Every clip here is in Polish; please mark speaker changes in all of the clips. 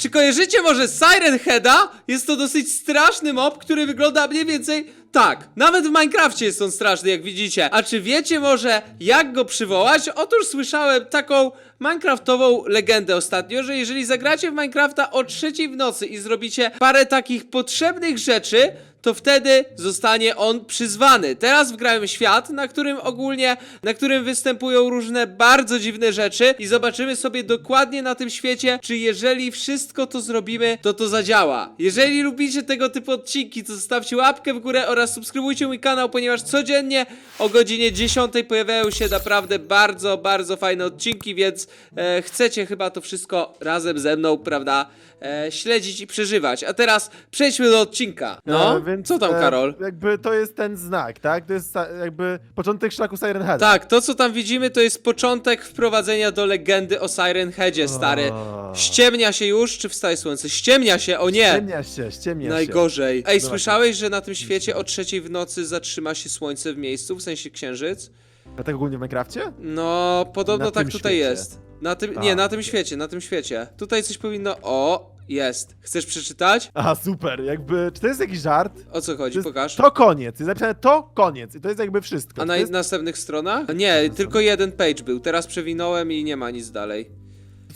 Speaker 1: Czy kojarzycie może Siren Heada? Jest to dosyć straszny mob, który wygląda mniej więcej tak. Nawet w Minecrafcie jest on straszny, jak widzicie. A czy wiecie może, jak go przywołać? Otóż słyszałem taką Minecraftową legendę ostatnio, że jeżeli zagracie w Minecrafta o trzeciej w nocy i zrobicie parę takich potrzebnych rzeczy, to wtedy zostanie on przyzwany. Teraz wgrałem świat, na którym ogólnie, na którym występują różne bardzo dziwne rzeczy i zobaczymy sobie dokładnie na tym świecie, czy jeżeli wszystko to zrobimy, to to zadziała. Jeżeli lubicie tego typu odcinki, to zostawcie łapkę w górę oraz subskrybujcie mój kanał, ponieważ codziennie o godzinie 10 pojawiają się naprawdę bardzo, bardzo fajne odcinki, więc e, chcecie chyba to wszystko razem ze mną, prawda, e, śledzić i przeżywać. A teraz przejdźmy do odcinka. No,
Speaker 2: E, więc,
Speaker 1: co tam,
Speaker 2: e,
Speaker 1: Karol?
Speaker 2: Jakby to jest ten znak, tak? To jest sa- jakby początek szlaku Siren Head.
Speaker 1: Tak, to co tam widzimy to jest początek wprowadzenia do legendy o Siren Headzie, stary. Ściemnia się już, czy wstaje słońce? Ściemnia się, o nie!
Speaker 2: Ściemnia się, ściemnia się.
Speaker 1: Najgorzej. Ej, słyszałeś, że na tym świecie o trzeciej w nocy zatrzyma się słońce w miejscu, w sensie księżyc?
Speaker 2: A tak ogólnie w Minecrafcie?
Speaker 1: No, podobno
Speaker 2: Na
Speaker 1: tak
Speaker 2: tym
Speaker 1: tutaj
Speaker 2: świecie.
Speaker 1: jest. Na tym,
Speaker 2: A,
Speaker 1: nie, na tym świecie, na tym świecie. Tutaj coś powinno... O, jest. Chcesz przeczytać?
Speaker 2: Aha, super. Jakby, czy to jest jakiś żart?
Speaker 1: O co
Speaker 2: To,
Speaker 1: chodzi?
Speaker 2: jest,
Speaker 1: Pokaż.
Speaker 2: to koniec. Jest napisane to koniec. I to jest jakby wszystko.
Speaker 1: A na
Speaker 2: to jest
Speaker 1: następnych stronach? Nie, tylko jeden page był. Teraz przewinąłem i nie ma nic dalej.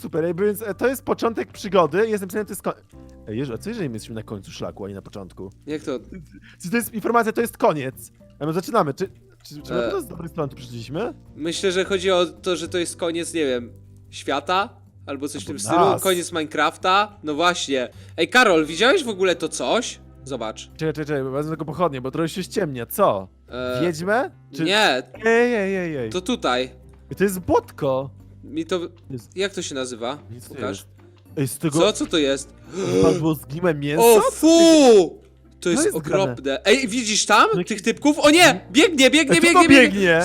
Speaker 2: super. Jakby, więc e, to jest początek przygody. Jest napisane, to jest koniec. Ej, Jezu, a co jeżeli my jesteśmy na końcu szlaku, a nie na początku?
Speaker 1: Jak to?
Speaker 2: Czy to jest informacja, to jest koniec? A my zaczynamy. Czy, czy, czy
Speaker 1: E.
Speaker 2: to z dobrej strony tu przyszliśmy?
Speaker 1: Myślę, że chodzi o to, że to jest koniec, nie wiem, świata? Albo coś w tym
Speaker 2: Albo
Speaker 1: stylu?
Speaker 2: nas.
Speaker 1: Koniec Minecrafta? No właśnie. Ej, Karol, widziałeś w ogóle to coś? Zobacz.
Speaker 2: Czekaj, czekaj, czekaj, wezmę tego pochodnie, bo trochę się ściemnia. Co?
Speaker 1: E,
Speaker 2: Wiedźmę? Czy...
Speaker 1: Nie,
Speaker 2: Ej, ej, ej, ej.
Speaker 1: to tutaj.
Speaker 2: To jest błotko.
Speaker 1: Mi to...
Speaker 2: Jest-
Speaker 1: Jak to się nazywa?
Speaker 2: Nic nie
Speaker 1: Pokaż.
Speaker 2: jest. Ej, z tego
Speaker 1: Co? Co to jest?
Speaker 2: padło zgimę mięso?
Speaker 1: O, fu! To jest,
Speaker 2: jest
Speaker 1: okropne. Ej, widzisz tam
Speaker 2: No i-
Speaker 1: tych typków? O nie! Biegnie, biegnie,
Speaker 2: Ej, co
Speaker 1: biegnie,
Speaker 2: to biegnie?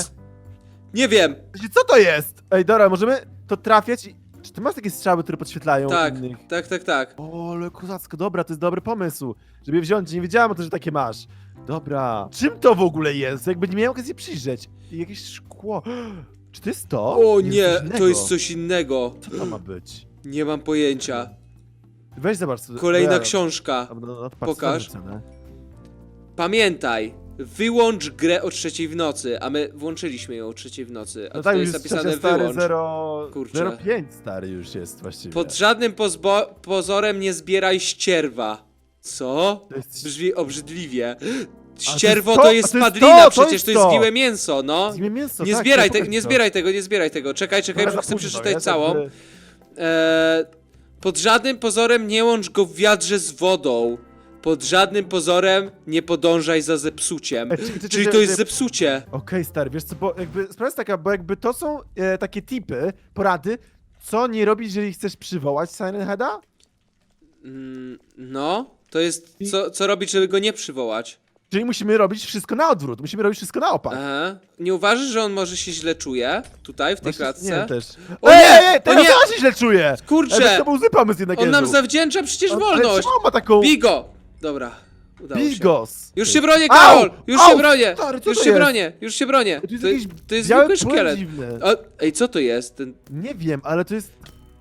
Speaker 1: Nie wiem.
Speaker 2: Co to jest? Ej, dobra, możemy to trafiać i... Czy ty masz takie strzały, które podświetlają
Speaker 1: Tak,
Speaker 2: innych?
Speaker 1: tak, tak, tak.
Speaker 2: O, ale kozacko, dobra, to jest dobry pomysł. Żeby je wziąć, nie wiedziałem o tym, że takie masz. Dobra. Czym to w ogóle jest? Jakby nie miałem okazji przyjrzeć. I jakieś szkło. Czy to jest to?
Speaker 1: O
Speaker 2: Jest
Speaker 1: nie,
Speaker 2: coś
Speaker 1: to
Speaker 2: innego.
Speaker 1: jest coś innego.
Speaker 2: Co to ma być?
Speaker 1: Nie mam pojęcia.
Speaker 2: Weź zobacz. co-
Speaker 1: Kolejna
Speaker 2: ja-
Speaker 1: książka.
Speaker 2: Dobra, no, no, patrz,
Speaker 1: Pokaż.
Speaker 2: co napisane.
Speaker 1: Pamiętaj, wyłącz grę o trzeciej w nocy, a my włączyliśmy ją o trzeciej w nocy, a
Speaker 2: No
Speaker 1: tutaj
Speaker 2: tak, już
Speaker 1: jest napisane
Speaker 2: stary
Speaker 1: wyłącz.
Speaker 2: 0...
Speaker 1: Kurczę.
Speaker 2: 05 stary już jest właściwie.
Speaker 1: Pod żadnym pozbo- pozorem nie zbieraj ścierwa. Co?
Speaker 2: To jest-
Speaker 1: Brzmi obrzydliwie.
Speaker 2: to
Speaker 1: Ścierwo
Speaker 2: jest
Speaker 1: to,
Speaker 2: to,
Speaker 1: jest
Speaker 2: a to jest
Speaker 1: spadlina,
Speaker 2: to, to
Speaker 1: przecież
Speaker 2: jest
Speaker 1: to jest
Speaker 2: to.
Speaker 1: zgniłe mięso, no.
Speaker 2: Zimie mięso,
Speaker 1: Nie
Speaker 2: tak,
Speaker 1: zbieraj, te- nie zbieraj tego, nie zbieraj tego. Czekaj, czekaj, bo chcę przeczytać całą. Eee, pod żadnym pozorem nie łącz go w wiadrze z wodą. Pod żadnym pozorem nie podążaj za zepsuciem.
Speaker 2: Czekaj, czekaj,
Speaker 1: Czyli to
Speaker 2: czekaj,
Speaker 1: jest
Speaker 2: czekaj.
Speaker 1: zepsucie.
Speaker 2: Okej, stary, wiesz co, bo jakby sprawa jest taka, bo jakby to są e, takie tipy, porady, co nie robić, jeżeli chcesz przywołać Siren Heada?
Speaker 1: Mm, no, to jest co, co robić, żeby go nie przywołać.
Speaker 2: Czyli musimy robić wszystko na odwrót, musimy robić wszystko na opak.
Speaker 1: Aha. Nie uważasz, że on może się źle czuje tutaj, w tej
Speaker 2: Właśnie-
Speaker 1: klatce?
Speaker 2: Nie też.
Speaker 1: O nie,
Speaker 2: ej, ej,
Speaker 1: o nie!
Speaker 2: ja się źle czuję!
Speaker 1: Kurczę!
Speaker 2: Ej, to był pomysł jednak,
Speaker 1: On nam zawdzięcza przecież wolność!
Speaker 2: on ma taką...
Speaker 1: Bigo! Dobra, udało się.
Speaker 2: Bigos!
Speaker 1: Już się bronię,
Speaker 2: Au!
Speaker 1: Karol! Już
Speaker 2: Au!
Speaker 1: się bronię!
Speaker 2: Stary, co
Speaker 1: Już
Speaker 2: to
Speaker 1: się
Speaker 2: jest?
Speaker 1: bronię! Już się bronię!
Speaker 2: To jest jakiś
Speaker 1: to jest
Speaker 2: biały
Speaker 1: zwykły
Speaker 2: płyn
Speaker 1: szkielet.
Speaker 2: dziwny.
Speaker 1: O, ej, co to jest? Ten...
Speaker 2: Nie wiem, ale to jest...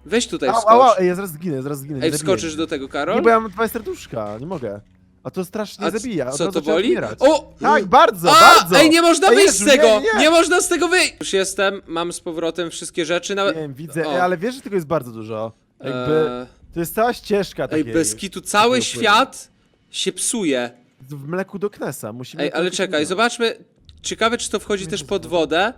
Speaker 1: Weź tutaj
Speaker 2: Au, au, au, ej, ja zaraz zginę, zaraz zginę.
Speaker 1: Ej, wskoczysz do tego, Karol?
Speaker 2: Nie, bo ja mam dwa serduszka, nie mogę. A to strasznie
Speaker 1: A c-
Speaker 2: zabija. od
Speaker 1: Co,
Speaker 2: razu
Speaker 1: to
Speaker 2: trzeba
Speaker 1: boli? O!
Speaker 2: Tak, bardzo,
Speaker 1: A,
Speaker 2: bardzo!
Speaker 1: ej, nie można
Speaker 2: Ej,
Speaker 1: wyjść
Speaker 2: Jezu,
Speaker 1: z tego!
Speaker 2: nie,
Speaker 1: Nie,
Speaker 2: nie.
Speaker 1: można z tego wyjść! Już jestem, mam z powrotem wszystkie rzeczy, nawet...
Speaker 2: Wiem, widzę,
Speaker 1: O.
Speaker 2: ej, ale wiesz, że tego jest bardzo dużo. Jakby,
Speaker 1: Eee,
Speaker 2: to jest cała ścieżka
Speaker 1: Ej,
Speaker 2: takiej.
Speaker 1: bez kitu, cały
Speaker 2: takiego płynu.
Speaker 1: świat się psuje.
Speaker 2: W mleku do Knesa, musimy...
Speaker 1: Ej, ale czekaj, zobaczmy. Ciekawe, czy to wchodzi
Speaker 2: Nie,
Speaker 1: też pod wodę?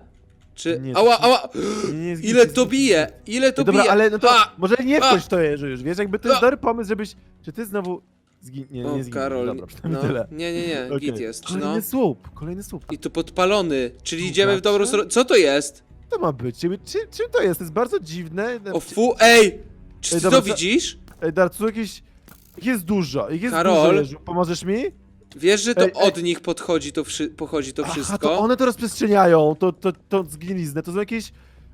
Speaker 1: Czy.
Speaker 2: Nie, to
Speaker 1: Ała,
Speaker 2: jest-
Speaker 1: ała!
Speaker 2: Nie, nie jest
Speaker 1: Ile to bije? Ile to
Speaker 2: No dobra,
Speaker 1: bije?
Speaker 2: ale no to
Speaker 1: A!
Speaker 2: może nie
Speaker 1: A!
Speaker 2: wchodź w to Jerzy już, wiesz, jakby to jest
Speaker 1: A!
Speaker 2: dobry pomysł, żebyś... Czy ty znowu zgin... Nie,
Speaker 1: O,
Speaker 2: nie
Speaker 1: Karol.
Speaker 2: dobra,
Speaker 1: no.
Speaker 2: tyle.
Speaker 1: Nie, nie, nie,
Speaker 2: Okej.
Speaker 1: git jest.
Speaker 2: Kolejny
Speaker 1: No.
Speaker 2: słup, kolejny słup.
Speaker 1: I to podpalony, czyli idziemy w dobrą stronę. Co to jest?
Speaker 2: To ma być, jakby, czy, czym to jest? To jest bardzo dziwne.
Speaker 1: O fu, ej! Czy
Speaker 2: Ej,
Speaker 1: ty
Speaker 2: dobra,
Speaker 1: to
Speaker 2: co-
Speaker 1: widzisz?
Speaker 2: Ej, Darcu, jakieś... Ich jest dużo, ich jest
Speaker 1: Karol?
Speaker 2: dużo, Jerzu. Pomożesz mi?
Speaker 1: Wiesz, że to
Speaker 2: Ej, ej.
Speaker 1: od nich podchodzi to, pochodzi to
Speaker 2: Aha,
Speaker 1: wszystko?
Speaker 2: to one to rozprzestrzeniają, to, to, to zgniliznę, to są jakieś...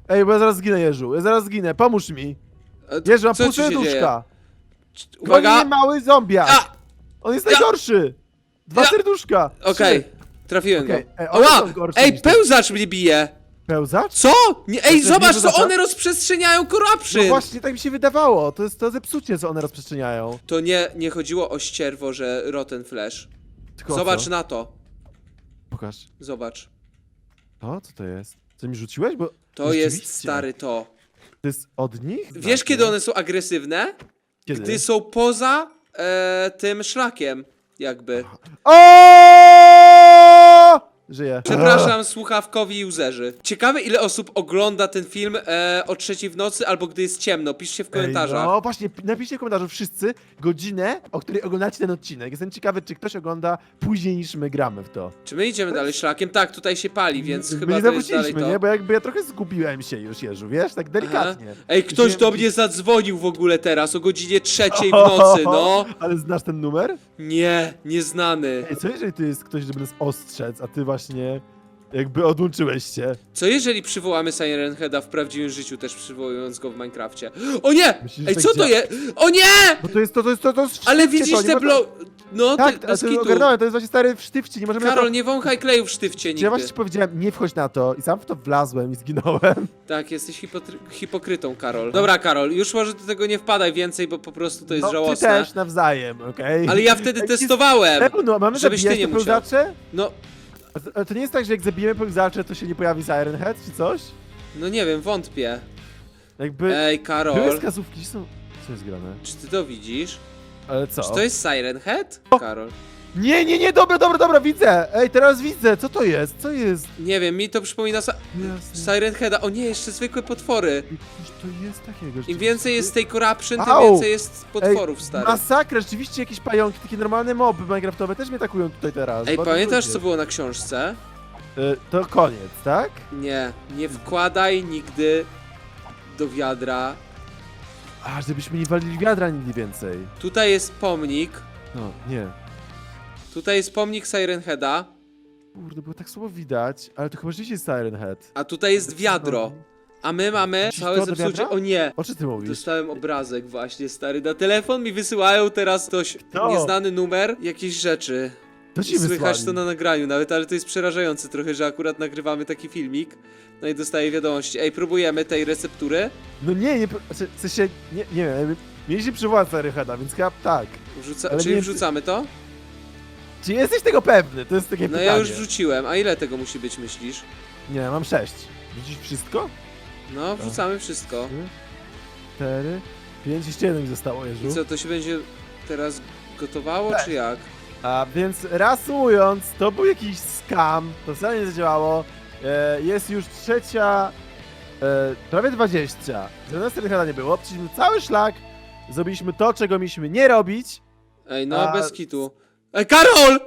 Speaker 2: Ej, bo ja zaraz zginę, Jerzu, ja zaraz zginę, pomóż mi.
Speaker 1: E,
Speaker 2: Jezu, mam pół
Speaker 1: się dzieje? Uwaga!
Speaker 2: Uwaga! mały zombiak.
Speaker 1: A!
Speaker 2: On jest
Speaker 1: Ja-
Speaker 2: najgorszy. Dwa
Speaker 1: Ja-
Speaker 2: serduszka.
Speaker 1: Okej,
Speaker 2: Trzy.
Speaker 1: trafiłem
Speaker 2: Okej,
Speaker 1: go.
Speaker 2: ej, one
Speaker 1: Ała!
Speaker 2: są gorsze
Speaker 1: Ej,
Speaker 2: niż
Speaker 1: pełzacz mnie bije!
Speaker 2: Pełzacz?
Speaker 1: Co? Nie, ej,
Speaker 2: To
Speaker 1: zobacz, co one rozprzestrzeniają
Speaker 2: No
Speaker 1: corruption!
Speaker 2: właśnie, tak mi się wydawało. To jest to zepsucie, co one rozprzestrzeniają.
Speaker 1: To nie, nie chodziło o ścierwo, że Rotten Flash.
Speaker 2: Tylko o
Speaker 1: Zobacz
Speaker 2: co?
Speaker 1: na to.
Speaker 2: Pokaż.
Speaker 1: Zobacz.
Speaker 2: O, co to jest? Co mi rzuciłeś? Bo
Speaker 1: To jest
Speaker 2: Rzeczywiście.
Speaker 1: stary to.
Speaker 2: to jest od nich?
Speaker 1: Wiesz,
Speaker 2: Tak,
Speaker 1: kiedy
Speaker 2: nie?
Speaker 1: one są agresywne?
Speaker 2: Kiedy?
Speaker 1: Gdy są poza e, tym szlakiem, jakby.
Speaker 2: O! Żyję.
Speaker 1: Przepraszam, słuchawkowi userzy. Ciekawe, ile osób ogląda ten film e, o trzeciej w nocy albo gdy jest ciemno. Piszcie w komentarzach.
Speaker 2: Ej, no właśnie, p- napiszcie w komentarzu wszyscy godzinę, o której oglądacie ten odcinek. Jestem ciekawy, czy ktoś ogląda później niż my gramy w to.
Speaker 1: Czy my idziemy dalej szlakiem? Tak, tutaj się pali, więc
Speaker 2: my
Speaker 1: chyba
Speaker 2: nie
Speaker 1: to jest dalej
Speaker 2: zawróciliśmy,
Speaker 1: to.
Speaker 2: nie? Bo jakby ja trochę zgubiłem się już, Jeżu, wiesz? Tak delikatnie.
Speaker 1: Ej, ktoś do mnie zadzwonił w ogóle teraz o godzinie trzeciej w nocy, no.
Speaker 2: Ale znasz ten numer?
Speaker 1: Nie, nieznany.
Speaker 2: Ej, co jeżeli tu jest ktoś, żeby nas ostrzec, a ty właśnie jakby odłączyłeś się?
Speaker 1: Co jeżeli przywołamy Siren Heada w prawdziwym życiu, też przywołując go w Minecrafcie? O nie!
Speaker 2: Myślisz,
Speaker 1: Ej,
Speaker 2: że
Speaker 1: co
Speaker 2: tak
Speaker 1: to jest? O nie!
Speaker 2: Bo to jest to, to jest to, to jest
Speaker 1: Ale widzisz
Speaker 2: to, nie
Speaker 1: te
Speaker 2: można-
Speaker 1: blo... No,
Speaker 2: Tak,
Speaker 1: te,
Speaker 2: ale
Speaker 1: bez
Speaker 2: to
Speaker 1: kitu.
Speaker 2: ogarnąłem, to jest właśnie stary w sztywcie, nie możemy na
Speaker 1: Karol,
Speaker 2: to...
Speaker 1: nie wąchaj kleju w sztywcie
Speaker 2: ja właśnie ci powiedziałem, nie wchodź na to i sam w to wlazłem i zginąłem.
Speaker 1: Tak, jesteś hipotry- hipokrytą, Karol. Dobra, Karol, już może do tego nie wpadaj więcej, bo po prostu to jest
Speaker 2: no, ty
Speaker 1: żałosne.
Speaker 2: też nawzajem, okej?
Speaker 1: Ale ja wtedy
Speaker 2: Jak jest
Speaker 1: testowałem.
Speaker 2: Pełno, mamy
Speaker 1: żebyś ty
Speaker 2: zabijać
Speaker 1: nie
Speaker 2: te
Speaker 1: musiał.
Speaker 2: pełzacze?
Speaker 1: No,
Speaker 2: to- Ale to nie jest tak, że jak zabijemy pełzacze, to się nie pojawi Siren Head czy coś?
Speaker 1: no nie wiem, wątpię.
Speaker 2: Jakby...
Speaker 1: Ej,
Speaker 2: Były
Speaker 1: Karol,
Speaker 2: wskazówki, są... Co jest grane?
Speaker 1: czy ty to widzisz?
Speaker 2: Ale co?
Speaker 1: Czy to jest Siren Head? Karol.
Speaker 2: Nie, nie, nie, dobra, dobra, dobra, widzę! Ej, teraz widzę, co to jest? Co jest?
Speaker 1: Nie wiem, mi to przypomina sa-
Speaker 2: Jasne.
Speaker 1: Siren Heada. O nie, jeszcze zwykłe potwory.
Speaker 2: Coś to jest takiego.
Speaker 1: Im więcej jest tej corruption, tym
Speaker 2: Au!
Speaker 1: więcej jest potworów, stary.
Speaker 2: Masakra, rzeczywiście jakieś pająki, takie normalne moby minecraftowe też mnie atakują tutaj teraz.
Speaker 1: Ej,
Speaker 2: Bardzo
Speaker 1: pamiętasz
Speaker 2: ludzie.
Speaker 1: co było na książce?
Speaker 2: Y, to koniec, tak?
Speaker 1: Nie, nie wkładaj nigdy do wiadra.
Speaker 2: A, żebyśmy nie walili wiadra nigdy więcej.
Speaker 1: Tutaj jest pomnik.
Speaker 2: No, nie.
Speaker 1: Tutaj jest pomnik Siren Heada,
Speaker 2: Kurde, było tak słabo widać, ale to chyba rzeczywiście jest Siren Head.
Speaker 1: a tutaj jest wiadro. A my mamy
Speaker 2: Widzisz
Speaker 1: całe
Speaker 2: to do
Speaker 1: zepsucie.
Speaker 2: wiadra?
Speaker 1: O nie!
Speaker 2: O czym ty mówisz?
Speaker 1: Dostałem obrazek właśnie, stary. Na telefon mi wysyłają teraz ktoś,
Speaker 2: Kto?
Speaker 1: nieznany numer, jakieś rzeczy.
Speaker 2: To ci
Speaker 1: Słychać
Speaker 2: wysłali.
Speaker 1: to na nagraniu nawet, ale to jest przerażające trochę, że akurat nagrywamy taki filmik. No i dostaję wiadomości. Ej, próbujemy tej receptury.
Speaker 2: No nie, nie, znaczy, w sensie, nie, nie wiem, mieliśmy przywołać Siren Heada, więc chyba tak.
Speaker 1: Wrzuca...
Speaker 2: Ale
Speaker 1: Czyli
Speaker 2: nie-
Speaker 1: wrzucamy to?
Speaker 2: Czy jesteś tego pewny? To jest takie
Speaker 1: No
Speaker 2: pytanie.
Speaker 1: ja już wrzuciłem. A ile tego musi być, myślisz?
Speaker 2: Nie, mam sześć. Wrzucić wszystko?
Speaker 1: No, wrzucamy wszystko.
Speaker 2: Trzy, cztery, pięć, jeszcze jeden mi zostało, Jeżu.
Speaker 1: I co, to się będzie teraz gotowało, czy jak?
Speaker 2: A więc reasumując, to był jakiś scam, to wcale nie zadziałało. E, jest już trzecia, e, prawie 20. Żadnego Siren nie było, przeszliśmy cały szlak, zrobiliśmy to, czego mieliśmy nie robić.
Speaker 1: Ej, no
Speaker 2: A-
Speaker 1: bez kitu. Ej, Karol!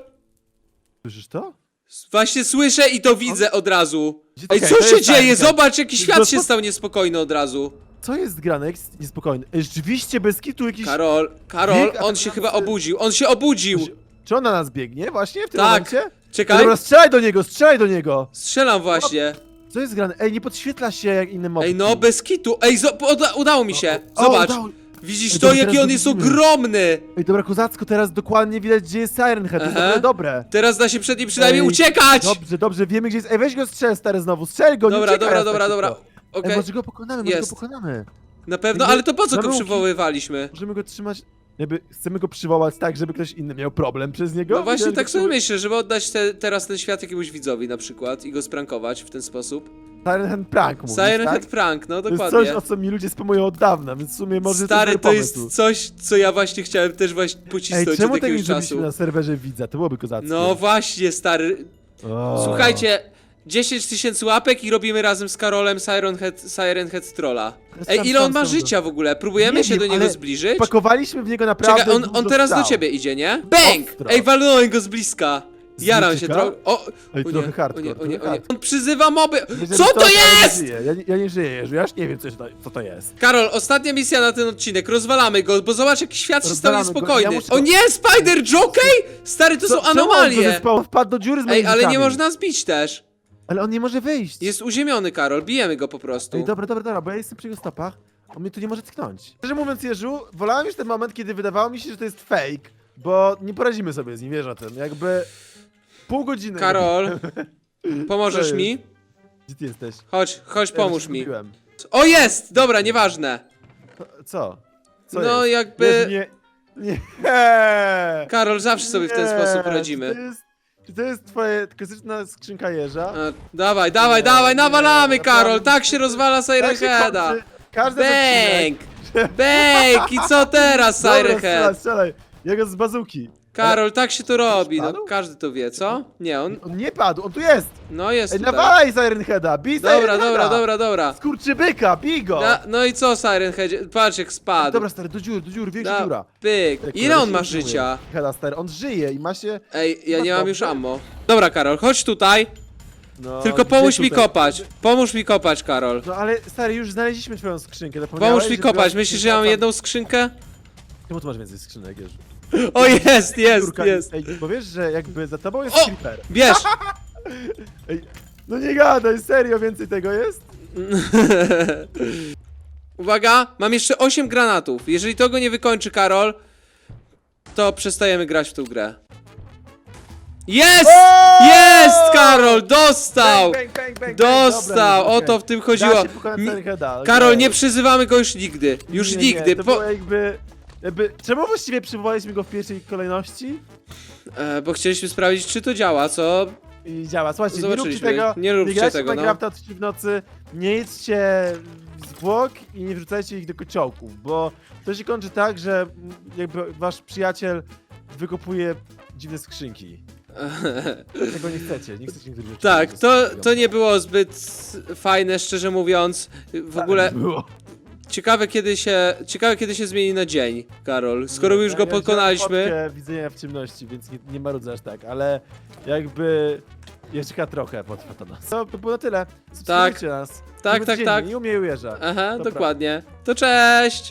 Speaker 2: Słyszysz to?
Speaker 1: Właśnie słyszę i to widzę od razu. Ej,
Speaker 2: okej,
Speaker 1: co
Speaker 2: to
Speaker 1: się
Speaker 2: jest
Speaker 1: dzieje?
Speaker 2: Head.
Speaker 1: Zobacz, jaki świat się stał niespokojny od razu.
Speaker 2: Co jest grane? Jak jest niespokojny? Ej, rzeczywiście bez kitu jakiś...
Speaker 1: Karol, Karol, on się chyba obudził. On się obudził.
Speaker 2: Czy on na nas biegnie właśnie w tym
Speaker 1: Tak.
Speaker 2: momencie?
Speaker 1: Czekaj,
Speaker 2: Dobra, strzelaj do niego, strzelaj do niego!
Speaker 1: strzelam właśnie.
Speaker 2: Co jest grane? Ej, nie podświetla się jak inne mobki.
Speaker 1: Ej, no bez kitu. Ej, zo- uda udało mi się.
Speaker 2: O,
Speaker 1: Zobacz.
Speaker 2: udało-
Speaker 1: Widzisz
Speaker 2: Ej,
Speaker 1: to,
Speaker 2: dobra,
Speaker 1: jaki
Speaker 2: teraz
Speaker 1: on jest
Speaker 2: widzimy.
Speaker 1: ogromny.
Speaker 2: Ej, dobra, kozacko, teraz dokładnie widać, gdzie jest Siren Head, to jest
Speaker 1: Aha.
Speaker 2: dobre, dobre.
Speaker 1: Teraz da się przed nim przynajmniej
Speaker 2: Ej,
Speaker 1: uciekać.
Speaker 2: Dobrze, dobrze, wiemy gdzie jest. Ej, weź go strzel, stary, znowu, strzel go, nie
Speaker 1: Dobra,
Speaker 2: uciekaj
Speaker 1: dobra,
Speaker 2: aż
Speaker 1: dobra,
Speaker 2: tak
Speaker 1: dobra.
Speaker 2: szybko.
Speaker 1: Okej,
Speaker 2: Ej, może go pokonamy, może
Speaker 1: Jest.
Speaker 2: go pokonamy.
Speaker 1: na pewno, ale to po co go
Speaker 2: zamyłki-
Speaker 1: przywoływaliśmy?
Speaker 2: Możemy go trzymać, jakby chcemy go przywołać tak, żeby ktoś inny miał problem przez niego.
Speaker 1: No właśnie tak sobie myślę, żeby oddać te, teraz ten świat jakiemuś widzowi na przykład i go sprankować w ten sposób.
Speaker 2: Siren Head prank mówisz,
Speaker 1: Siren
Speaker 2: tak?
Speaker 1: Head Prank, no
Speaker 2: To jest
Speaker 1: dokładnie.
Speaker 2: coś, o co mi ludzie spamują od dawna, więc w sumie może
Speaker 1: Stary,
Speaker 2: to jest pomysł.
Speaker 1: coś, co ja właśnie chciałem też właśnie
Speaker 2: Ej,
Speaker 1: pocisnąć od
Speaker 2: czemu tego nie
Speaker 1: jakiegoś
Speaker 2: zrobiliśmy
Speaker 1: czasu.
Speaker 2: na serwerze widza? To byłoby kozackie.
Speaker 1: No właśnie, stary.
Speaker 2: O.
Speaker 1: Słuchajcie, 10 tysięcy łapek i robimy razem z Karolem Siren Head, Siren Head Trolla. Ej, ile on ma życia w ogóle? Próbujemy
Speaker 2: Nie
Speaker 1: się do
Speaker 2: wiem,
Speaker 1: niego
Speaker 2: ale
Speaker 1: zbliżyć?
Speaker 2: Pakowaliśmy w niego naprawdę
Speaker 1: Czekaj, on,
Speaker 2: dużo
Speaker 1: on teraz do
Speaker 2: strzał.
Speaker 1: ciebie idzie, nie? Bang!
Speaker 2: Ostro.
Speaker 1: Ej, walnąłem go z bliska. Jaram się
Speaker 2: Zniszczyka?
Speaker 1: trochę. O,
Speaker 2: Ej,
Speaker 1: o nie,
Speaker 2: trochę
Speaker 1: o
Speaker 2: hardcore,
Speaker 1: nie, o nie,
Speaker 2: trochę
Speaker 1: o nie. On przyzywa moby. Co to
Speaker 2: ale nie
Speaker 1: jest?
Speaker 2: żyję. Ja, nie- ja nie żyję, Jerzy, ja już nie wiem, co, to, co to jest.
Speaker 1: Karol, ostatnia misja na ten odcinek. Rozwalamy go, bo zobacz, jaki świat się stał
Speaker 2: Rozwalamy go.
Speaker 1: niespokojny.
Speaker 2: Ja muszę
Speaker 1: O nie, Spider Jockey! Stary, to są
Speaker 2: Co- czemu on go
Speaker 1: anomalie.
Speaker 2: wpadł do dziury z
Speaker 1: Ej, ale nie można zbić też.
Speaker 2: Ale on nie może wyjść.
Speaker 1: Jest uziemiony, Karol, bijemy go po prostu.
Speaker 2: Ej, dobra, dobra, dobra, bo ja jestem przy jego stopach. On mnie tu nie może tknąć. Szczerze mówiąc, Jerzu, wolałem już ten moment, kiedy wydawało mi się, że to jest fake, bo nie poradzimy sobie z nim, wiesz o tym. Jakby pół godziny.
Speaker 1: Karol, pomożesz mi?
Speaker 2: Gdzie ty jesteś?
Speaker 1: Chodź, chodź,
Speaker 2: Ja
Speaker 1: pomóż mi.
Speaker 2: zgubiłem.
Speaker 1: O, jest! Dobra, nieważne.
Speaker 2: Co? Co
Speaker 1: No,
Speaker 2: jest?
Speaker 1: jakby-
Speaker 2: Jezu, Nie. Nie.
Speaker 1: Karol, zawsze sobie w ten
Speaker 2: Nie.
Speaker 1: sposób radzimy.
Speaker 2: to jest, czy to jest twoja klasyczna skrzynka jeża?
Speaker 1: A, dawaj, dawaj,
Speaker 2: Nie,
Speaker 1: dawaj,
Speaker 2: nie,
Speaker 1: nawalamy, Karol!
Speaker 2: naprawdę.
Speaker 1: Tak się rozwala Siren
Speaker 2: Tak się
Speaker 1: Heada!
Speaker 2: kończy Każdy.
Speaker 1: Bęk! Bęk! I co teraz, Siren Head?
Speaker 2: strzelaj. Jego z bazuki.
Speaker 1: Karol, tak się to robi, no
Speaker 2: padł?
Speaker 1: każdy to wie, co? Nie, on,
Speaker 2: On nie padł, on tu jest!
Speaker 1: no jest
Speaker 2: Ej,
Speaker 1: tutaj.
Speaker 2: nawalaj Siren Heada, bij
Speaker 1: Dobra,
Speaker 2: Heada!
Speaker 1: dobra, dobra, dobra.
Speaker 2: Skurczybyka, bij go!
Speaker 1: Na, no i co, Siren Headzie? Patrz jak spadł.
Speaker 2: Dobra, stary, do dziury, do dziury, większa
Speaker 1: Da-
Speaker 2: dziura.
Speaker 1: Pyk.
Speaker 2: Ej,
Speaker 1: Ile
Speaker 2: kurde,
Speaker 1: on ma
Speaker 2: się
Speaker 1: życia?
Speaker 2: Heada, stary, on żyje i ma się...
Speaker 1: Ej, ja nie mam już ammo. Dobra, Karol, chodź tutaj.
Speaker 2: No,
Speaker 1: Tylko
Speaker 2: gdzie
Speaker 1: pomóż mi
Speaker 2: tutaj?
Speaker 1: kopać. Pomóż mi kopać, Karol.
Speaker 2: No ale, stary, już znaleźliśmy twoją skrzynkę, zapomniałeś,
Speaker 1: Pomóż mi
Speaker 2: że
Speaker 1: kopać. Myślisz, że ja mam jedną skrzynkę?
Speaker 2: Czemu tu masz więcej skrzynek, Jerzy?
Speaker 1: O, jest, jest, jest.
Speaker 2: Ej, bo wiesz, że jakby za tobą jest
Speaker 1: O!
Speaker 2: creeper.
Speaker 1: Bierz!
Speaker 2: Ej, no nie gadaj, serio więcej tego jest?
Speaker 1: Uwaga, mam jeszcze 8 granatów. Jeżeli tego nie wykończy Karol, to przestajemy grać w tą grę. Jest!
Speaker 2: O!
Speaker 1: Jest, Karol! Dostał!
Speaker 2: Bang, bang, bang, bang, bang.
Speaker 1: Dostał!
Speaker 2: Dobra,
Speaker 1: O to w tym
Speaker 2: Da
Speaker 1: chodziło.
Speaker 2: się pokonać Siren Heada,
Speaker 1: Karol, nie przyzywamy go już nigdy. Już
Speaker 2: Nie,
Speaker 1: nigdy.
Speaker 2: Nie, to
Speaker 1: Po...
Speaker 2: było jakby... Jakby, czemu właściwie przywołaliśmy go w pierwszej kolejności?
Speaker 1: E, bo chcieliśmy sprawdzić, czy to działa, co?
Speaker 2: I działa. Słuchajcie, nie róbcie
Speaker 1: Zobaczyliśmy.
Speaker 2: tego.
Speaker 1: Nie róbcie
Speaker 2: grajcie
Speaker 1: tego,
Speaker 2: w
Speaker 1: no.
Speaker 2: Minecrafta w nocy, nie jedźcie zwłok i nie wrzucajcie ich do kociołków, bo to się kończy tak, że jakby wasz przyjaciel wykopuje dziwne skrzynki. Tego nie chcecie, nie chcecie nigdy rzeczy.
Speaker 1: tak, to, to nie było zbyt fajne, szczerze mówiąc. W
Speaker 2: Tak,
Speaker 1: ogóle
Speaker 2: było.
Speaker 1: Ciekawe kiedy się, ciekawe kiedy się zmieni na dzień, Karol. Skoro już go pokonaliśmy.
Speaker 2: fotkę widzenia w ciemności, więc nie, nie marudzę aż tak, ale jakby jeszcze trochę to nas. To by było na tyle. Subskrybujcie nas.
Speaker 1: Tak,
Speaker 2: Lubimy
Speaker 1: tak,
Speaker 2: dziennie,
Speaker 1: tak.
Speaker 2: Nie umieję ujeżdża.
Speaker 1: Aha,
Speaker 2: Dobra.
Speaker 1: dokładnie. To cześć!